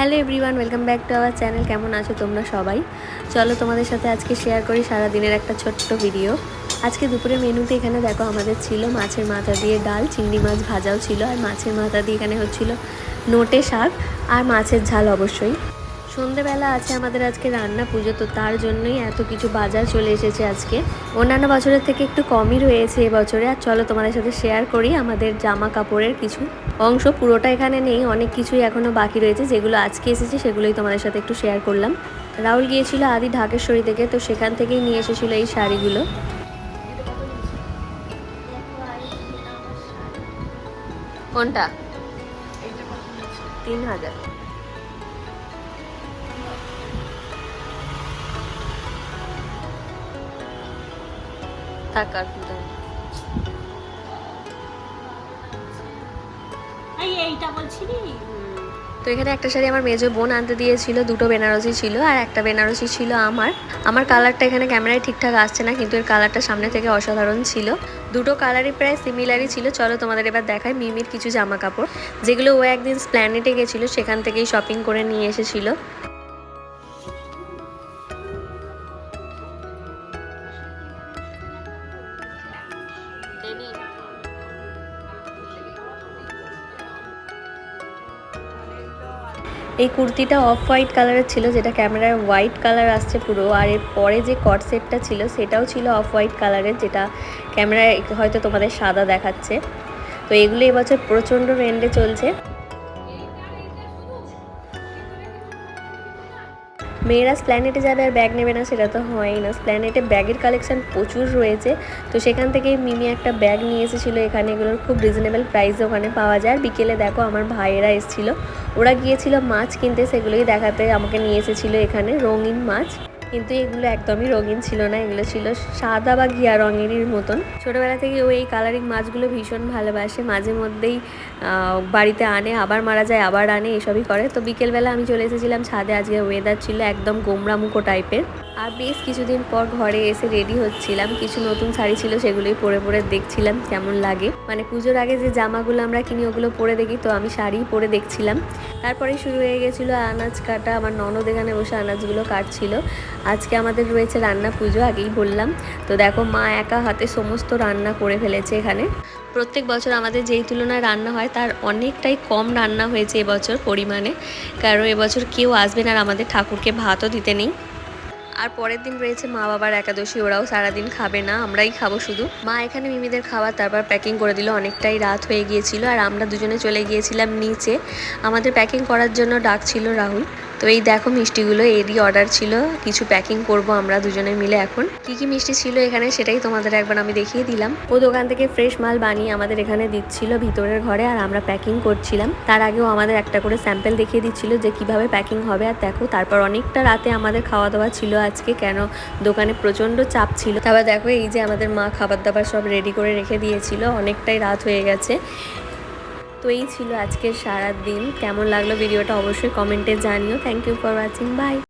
Hello everyone, welcome back to our channel. কেমন আছো তোমরা সবাই? চলো তোমাদের সাথে আজকে শেয়ার করি সারা দিনের একটা ছোট্ট ভিডিও আজকে দুপুরে মেনুতে এখানে দেখো আমাদের ছিল মাছের মাথা দিয়ে ডাল, চিংড়ি মাছ ভাজাও ছিল, আর মাছের মাথা দিয়ে এখানে হচ্ছিল নোটে শাক, আর মাছের ঝাল অবশ্যই। সন্ধেবেলা আছে আমাদের আজকে রান্না পুজো, তো তার জন্যই এত কিছু বাজার চলে এসেছে আজকে। অন্যান্য বছরের থেকে একটু কমই রয়েছে এবছরে। আর চলো তোমাদের সাথে শেয়ার করি, আমাদের জামা কাপড়ের কিছু অংশ। পুরোটা এখানে নেই, অনেক কিছুই এখনও বাকি রয়েছে। যেগুলো আজকে এসেছে, সেগুলোই তোমাদের সাথে একটু শেয়ার করলাম। রাহুল গিয়েছিল আদি ঢাকেশ্বরী থেকে, তো সেখান থেকেই নিয়ে এসেছিল এই শাড়িগুলো। কোনটা? তিন হাজার। কি দাম। এই এইটা বলছিলি তো এখানে একটা শাড়ি আমার মেজো বোন আনতে দিয়েছিল দুটো বেনারসি ছিল আর একটা বেনারসি ছিল আমার। আমার কালারটা এখানে ক্যামেরায় ঠিকঠাক আসছে না কিন্তু এর কালারটা সামনে থেকে অসাধারণ ছিল। দুটো কালারই প্রায় সিমিলারই ছিল। চলো তোমাদের এবার দেখায় মিমির কিছু জামা কাপড় যেগুলো ও একদিন স্প্ল্যানেটে গেছিল সেখান থেকেই শপিং করে নিয়ে এসেছিল। এই কুর্তিটা অফ হোয়াইট কালারের ছিল, যেটা ক্যামেরায় হোয়াইট কালার আসছে পুরো, আর এর পরে যে কট সেটটা ছিল, সেটাও ছিল অফ হোয়াইট কালারের যেটা ক্যামেরায় হয়তো তোমাদের সাদা দেখাচ্ছে। তো এগুলো এবছর প্রচণ্ড ট্রেন্ডে চলছে। মেয়েরা স্প্ল্যানেটে যাবে আর ব্যাগ নেবে না, সেটা তো হয়ই না। স্প্ল্যানেটে ব্যাগের কালেকশান প্রচুর রয়েছে, তো সেখান থেকে মিমি একটা ব্যাগ নিয়ে এসেছিল এখানে, এগুলোর খুব রিজনেবল প্রাইসে ওখানে পাওয়া যায়। বিকেলে দেখো আমার ভাইয়েরা এসেছিল। ওরা গিয়েছিল মাছ কিনতে, সেগুলোই দেখাতে আমাকে নিয়ে এসেছিল এখানে রঙিন মাছ। কিন্তু এগুলো একদমই রঙিন ছিল না, এগুলো ছিল সাদা বা ঘিয়া রঙেরই মতন। ছোটোবেলা থেকে ও এই কালারিং মাছগুলো ভীষণ ভালোবাসে, মাঝে মধ্যেই বাড়িতে আনে, আবার মারা যায়, আবার আনে, এসবই করে। তো বিকেলবেলা আমি চলে এসেছিলাম ছাদে, আজকে ওয়েদার ছিল একদম গোমরামুখো টাইপের আর বেশ কিছুদিন পর ঘরে এসে রেডি হচ্ছিলাম। কিছু নতুন শাড়ি ছিল, সেগুলোই পরে পরে দেখছিলাম কেমন লাগে। মানে পুজোর আগে যে জামাগুলো আমরা কিনি, ওগুলো পরে দেখি, তো আমি শাড়ি পরে দেখছিলাম। তারপরে শুরু হয়ে গেছিল আনাজ কাটা। আমার ননদ এখানে বসে আনাজগুলো কাটছিল। আজকে আমাদের রয়েছে রান্না পুজো, আগেই বললাম। তো দেখো, মা একা হাতে সমস্ত রান্না করে ফেলেছে এখানে। প্রত্যেক বছর আমাদের যেই তুলনায় রান্না হয়, তার অনেকটাই কম রান্না হয়েছে এবছর পরিমাণে। কারণ এবছর কেউ আসবে না আর আমাদের ঠাকুরকে ভাতও দিতে নেই। আর পরের দিন রয়েছে মা বাবার একাদশী, ওরাও সারাদিন খাবে না, আমরাই খাব শুধু। মা এখানে মিমিদের খাবার তারপর প্যাকিং করে দিল, অনেকটাই রাত হয়ে গিয়েছিল আর আমরা দুজনে চলে গিয়েছিলাম নিচে। আমাদের প্যাকিং করার জন্য ডাকছিল রাহুল। তো এই দেখো মিষ্টিগুলো এরই অর্ডার ছিল। কিছু প্যাকিং করব আমরা দুজনে মিলে এখন। কি কি মিষ্টি ছিল এখানে সেটাই তোমাদের একবার আমি দেখিয়ে দিলাম। ও দোকান থেকে ফ্রেশ মাল বানিয়ে আমাদের এখানে দিচ্ছিল ভিতরের ঘরে, আর আমরা প্যাকিং করছিলাম। তার আগেও আমাদের একটা করে স্যাম্পেল দেখিয়ে দিচ্ছিল যে কীভাবে প্যাকিং হবে। আর দেখো, তারপর অনেকটা রাতে আমাদের খাওয়া দাওয়া ছিল আজকে, কেন দোকানে প্রচণ্ড চাপ ছিল। তারপর দেখো এই যে আমাদের মা খাবার দাবার সব রেডি করে রেখে দিয়েছিল। অনেকটাই রাত হয়ে গেছে। তো এই ছিল আজকের সারা দিন কেমন লাগল ভিডিওটা অবশ্যই কমেন্টে জানিও। Thank you for watching bye